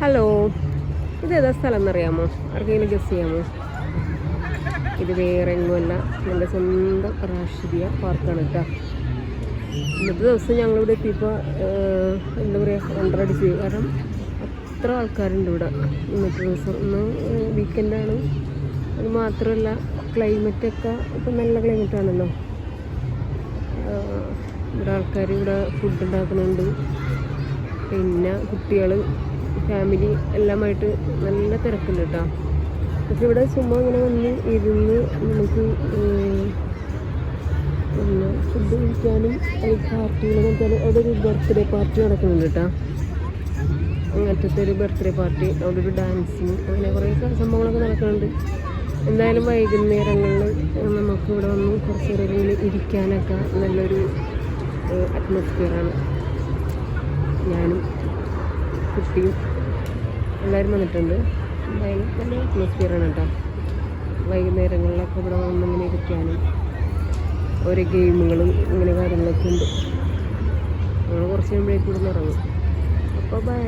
Hello ഇത് ഏതാ സ്ഥലം എന്നറിയാമോ ആർക്കെങ്കിലും ഗസ് ചെയ്യാമോ? ഇത് വേറെ എങ്ങുമല്ല എന്റെ സ്വന്തം റാഷിദിയ പാർക്കാണ് കേട്ടോ. ഇന്നത്തെ ദിവസം ഞങ്ങളിവിടെ എത്തിയപ്പോൾ എന്താ പറയുക വണ്ടറടിച്ച് കാരണം അത്ര ആൾക്കാരുണ്ട് ഇവിടെ ഇന്നത്തെ ദിവസം. ഇന്ന് വീക്കെൻഡാണ് അത് മാത്രമല്ല ക്ലൈമറ്റൊക്കെ ഇപ്പം നല്ല ക്ലൈമറ്റാണല്ലോ ഇവിടെ ആൾക്കാർ ഇവിടെ ഫുഡ് ഉണ്ടാക്കുന്നുണ്ട്. പിന്നെ കുട്ടികൾ ഫാമിലി എല്ലാമായിട്ട് നല്ല തിരക്കുണ്ട് കേട്ടോ പക്ഷെ ഇവിടെ ചുമ്മാ ഇങ്ങനെ വന്ന് ഇരുന്ന് നമുക്ക് പിന്നെ ഫുഡ് കഴിക്കാനും പാർട്ടികൾ അവിടെ ഒരു ബർത്ത്ഡേ പാർട്ടി നടക്കുന്നുണ്ട് കേട്ടോ അങ്ങനത്തെ ഒരു ബർത്ത്ഡേ പാർട്ടി അവിടെ ഒരു ഡാൻസിങ് അങ്ങനെ കുറേ സംഭവങ്ങളൊക്കെ നടക്കുന്നുണ്ട്. എന്തായാലും വൈകുന്നേരങ്ങളിൽ നമുക്ക് ഇവിടെ വന്ന് കുറച്ച് ഇങ്ങനെ ഇരിക്കാനൊക്കെ നല്ലൊരു അറ്റ്മോസ്ഫിയറാണ് ഞാനും കുട്ടിയും എല്ലാവരും വന്നിട്ടുണ്ട്. എന്തായാലും നല്ല അറ്റ്മോസ്ഫിയറാണ് കേട്ടോ. വൈകുന്നേരങ്ങളിലൊക്കെ ഇവിടെ വന്നിങ്ങനെ ഇരിക്കാനും ഓരോ ഗെയിമുകളും ഇങ്ങനെ കാര്യങ്ങളൊക്കെ ഉണ്ട്. ഞങ്ങൾ കുറച്ച് കഴിയുമ്പോഴേക്കും ഇവിടെ ഇറങ്ങും. അപ്പോൾ ബൈ